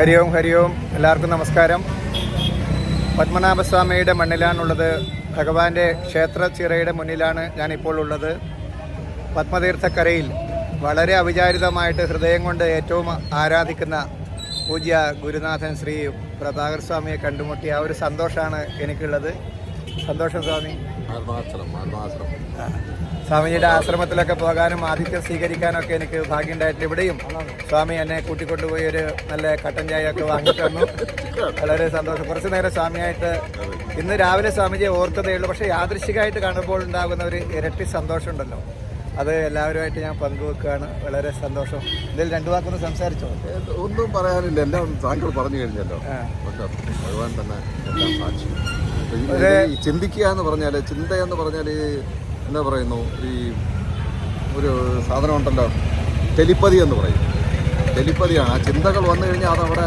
ഹരി ഓം ഹരി ഓം എല്ലാവർക്കും നമസ്കാരം. പത്മനാഭസ്വാമിയുടെ മണ്ണിലാണുള്ളത്. ഭഗവാന്റെ ക്ഷേത്ര ചിറയുടെ മുന്നിലാണ് ഞാനിപ്പോൾ ഉള്ളത്. പത്മതീർത്ഥക്കരയിൽ വളരെ അവിചാരിതമായിട്ട് ഹൃദയം കൊണ്ട് ഏറ്റവും ആരാധിക്കുന്ന പൂജ്യ ഗുരുനാഥൻ ശ്രീ പ്രഭാകർ സ്വാമിയെ കണ്ടുമുട്ടിയ ആ ഒരു സന്തോഷമാണ് എനിക്കുള്ളത്. സന്തോഷം സ്വാമി. സ്വാമിജിയുടെ ആശ്രമത്തിലൊക്കെ പോകാനും ആതിഥ്യം സ്വീകരിക്കാനൊക്കെ എനിക്ക് ഭാഗ്യമുണ്ടായിട്ടില്ല ഇവിടെയും സ്വാമി എന്നെ കൂട്ടിക്കൊണ്ടുപോയി ഒരു നല്ല കട്ടൻ ചായ ഒക്കെ വാങ്ങി തന്നു വളരെ സന്തോഷം. കുറച്ച് നേരം സ്വാമിയായിട്ട് ഇന്ന് രാവിലെ സ്വാമിജിയെ ഓർത്തതേ ഉള്ളൂ. പക്ഷേ യാദൃശികമായിട്ട് കാണുമ്പോൾ ഉണ്ടാകുന്ന ഒരു ഇരട്ടി സന്തോഷമുണ്ടല്ലോ. അത് എല്ലാവരുമായിട്ട് ഞാൻ പങ്കുവെക്കുകയാണ്. വളരെ സന്തോഷം. ഇതിൽ രണ്ടു വാക്കൊന്ന് സംസാരിച്ചോ? ഒന്നും പറയാനില്ല. എല്ലാം താങ്കൾ പറഞ്ഞു കഴിഞ്ഞല്ലോ. ഭഗവാൻ തന്നെ എല്ലാം സാക്ഷി ഈ- ചിന്തിക്കുക എന്ന് പറഞ്ഞാൽ ചിന്ത എന്ന് പറഞ്ഞാൽ ഈ എന്താ പറയുന്നു? ഈ ഒരു സാധനം ഉണ്ടല്ലോ ടെലിപ്പതി എന്ന് പറയും. ടെലിപ്പതിയാണ്. ആ ചിന്തകൾ വന്നു കഴിഞ്ഞാൽ അതവിടെ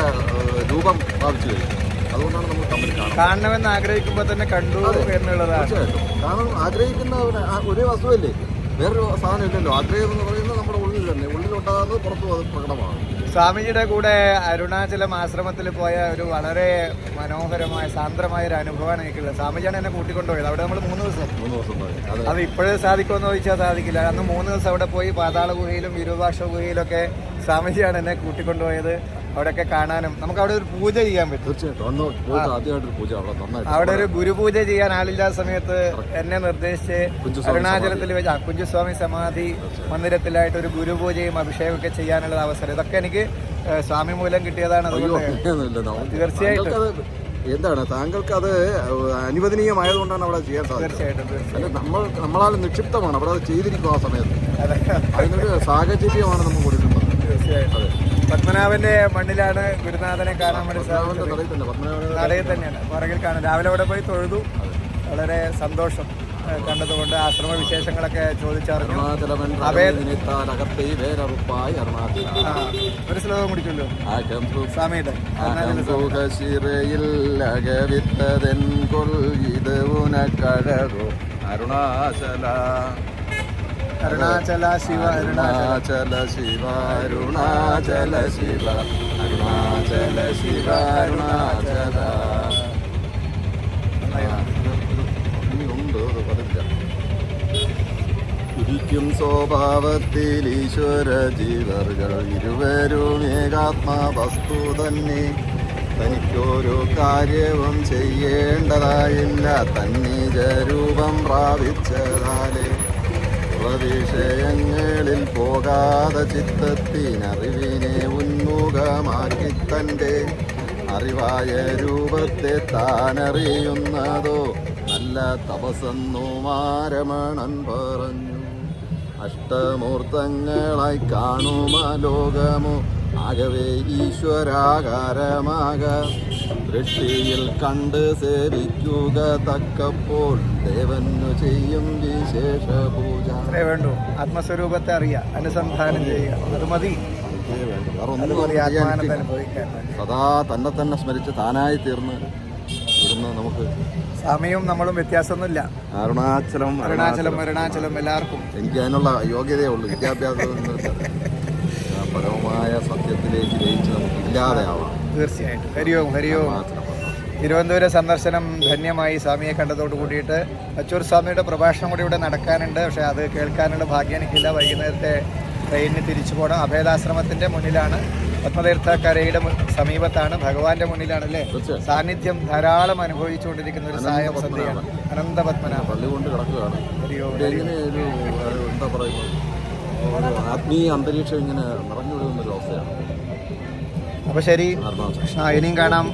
രൂപം പ്രാപിച്ചു കഴിഞ്ഞു അതുകൊണ്ടാണ് നമ്മൾ തമ്മിൽ കാണണമെന്ന് ആഗ്രഹിക്കുമ്പോൾ തന്നെ കണ്ടു തീർച്ചയായിട്ടും. കാരണം ആഗ്രഹിക്കുന്ന ഒരു വസ്തുവല്ലേ? വേറൊരു സാധനം ഇല്ലല്ലോ. ആഗ്രഹം എന്ന് പറയുന്നത് നമ്മുടെ ഉള്ളിൽ പുറത്തു അത് പ്രകടമാണ്. സ്വാമിജിയുടെ കൂടെ അരുണാചലം ആശ്രമത്തിൽ പോയ ഒരു വളരെ മനോഹരമായ സാന്ദ്രമായ ഒരു അനുഭവമാണ് എനിക്കുള്ളത്. സ്വാമിജിയാണ് എന്നെ കൂട്ടിക്കൊണ്ടുപോയത്. അവിടെ നമ്മൾ മൂന്ന് ദിവസം. മൂന്ന് ദിവസം പോയി അത്. ഇപ്പോഴും സാധിക്കുമെന്ന് ചോദിച്ചാൽ സാധിക്കില്ല. അന്ന് മൂന്ന് ദിവസം അവിടെ പോയി പാതാള ഗുഹയിലും വിരൂപാക്ഷ ഗുഹയിലൊക്കെ സ്വാമിജിയാണ് എന്നെ കൂട്ടിക്കൊണ്ടുപോയത്. അവിടെയൊക്കെ കാണാനും നമുക്ക് അവിടെ ഒരു പൂജ ചെയ്യാൻ പറ്റും. തീർച്ചയായിട്ടും. അവിടെ ഒരു ഗുരുപൂജ ചെയ്യാൻ ആളില്ലാത്ത സമയത്ത് എന്നെ നിർദ്ദേശിച്ച് അരുണാചലത്തിൽ വെച്ച് ആ, കുഞ്ചുസ്വാമി സമാധി മന്ദിരത്തിലായിട്ട് ഒരു ഗുരുപൂജയും അഭിഷേകമൊക്കെ ചെയ്യാനുള്ള അവസരം. ഇതൊക്കെ എനിക്ക് സ്വാമി മൂലം കിട്ടിയതാണ് അതുകൊണ്ട് തീർച്ചയായിട്ടും. എന്താണ്? താങ്കൾക്ക് അത് അനുവദനീയമായതുകൊണ്ടാണ് അവിടെ ചെയ്യാൻ സാധിച്ചത്. നമ്മൾ നമ്മളാൽ നിക്ഷിപ്തമാണ്. അവിടെ അത് ചെയ്തിരിക്കും ആ സമയത്ത്. അതിനൊരു സാഹചര്യമാണ് നമ്മൾ കൊടുക്കുന്നത്. തീർച്ചയായിട്ടും. പത്മനാഭന്റെ മണ്ണിലാണ് ഗുരുനാഥനെ കാണാൻ വേണ്ടി സാധിക്കുന്നത് സാധിച്ചത്. നടയിൽ തന്നെയാണ്. പുറകിൽ കാണാൻ രാവിലെ അവിടെ പോയി തൊഴുതു. വളരെ സന്തോഷം കണ്ടതുകൊണ്ട് ആശ്രമ വിശേഷങ്ങളൊക്കെ ചോദിച്ചറിഞ്ഞു. ഒരു ശ്ലോകം കുടിക്കുമല്ലോ? സ്വാമിയുടെ അരുണാചല അരുണാചല ശിവ അരുണാചല ശിവ അരുണാചല ശിവ അരുണാചല ശിവ അരുണാചല. ഇരിക്കും സ്വഭാവത്തിൽ ഈശ്വര ജീവർകൾ ഇരുവരും ഏകാത്മാ വസ്തു തന്നെ തനിക്കൊരു കാര്യവും ചെയ്യേണ്ടതായില്ല. തന്നീജരൂപം പ്രാപിച്ചതാലേ വിഷയങ്ങളിൽ പോകാതെ ചിത്തത്തിനറിവിനെ ഉന്മുഖമാക്കി തന്റെ അറിവായ രൂപത്തെ താനറിയുന്നതോ നല്ല തപസ്സെന്നു മാരമണൻ പറഞ്ഞു. അഷ്ടമൂർത്തങ്ങളായി കാണുമ ലോകമോ. ആകവേ ഈശ്വരാകാരമാക. ദൃഷ്ടിയിൽ കണ്ട് സേവിക്കുക തക്കപ്പോൾ ദേവനു ചെയ്യും വിശേഷ പൂജ അത്രേ വേണ്ടു. ആത്മസ്വരൂപത്തെ അറിയുക അനുസന്ധാനം ചെയ്യുക. അത് മതി. സദാ തന്നെ തന്നെ സ്മരിച്ച് താനായി തീർന്ന് ഇവിടുന്ന് നമുക്ക് സമയവും നമ്മളും വ്യത്യാസമൊന്നുമില്ല. അരുണാചലം അരുണാചലം അരുണാചലം. എല്ലാവർക്കും. എനിക്ക് അതിനുള്ള യോഗ്യതയേ ഉള്ളൂ. വിദ്യാഭ്യാസം പരമമായ സത്യത്തിലേക്ക് ജയിച്ച് നമുക്ക് ഇല്ലാതെയാവാം തീർച്ചയായിട്ടും. ഹരിയോം ഹരിയോം തിരുവനന്തപുരം സന്ദർശനം ധന്യമായി സ്വാമിയെ കണ്ടതോട് കൂടിയിട്ട് അച്ചൂർ സ്വാമിയുടെ പ്രഭാഷണം കൂടി ഇവിടെ നടക്കാനുണ്ട്. പക്ഷേ അത് കേൾക്കാനുള്ള ഭാഗ്യം എനിക്കില്ല. വൈകുന്നേരത്തെ ട്രെയിനിന് തിരിച്ചു പോകണം. അഭേദാശ്രമത്തിന്റെ മുന്നിലാണ്. പത്മതീർത്ഥ കരയുടെ സമീപത്താണ്. ഭഗവാന്റെ മുന്നിലാണ് അല്ലേ സാന്നിധ്യം ധാരാളം അനുഭവിച്ചുകൊണ്ടിരിക്കുന്ന ഒരു സായ സന്ധ്യയാണ്. അനന്ത പത്മനാഭൻ പള്ളി കൊണ്ട് കിടക്കുകയാണ്. എന്താ പറയുന്നത്? ആത്മീയ അന്തരീക്ഷം ഇങ്ങനെ നിറഞ്ഞു വിടുന്ന ഒരു അവസ്ഥയാണ്. അപ്പോൾ ശരി. കൃഷ്ണ ഇനിയും കാണാം.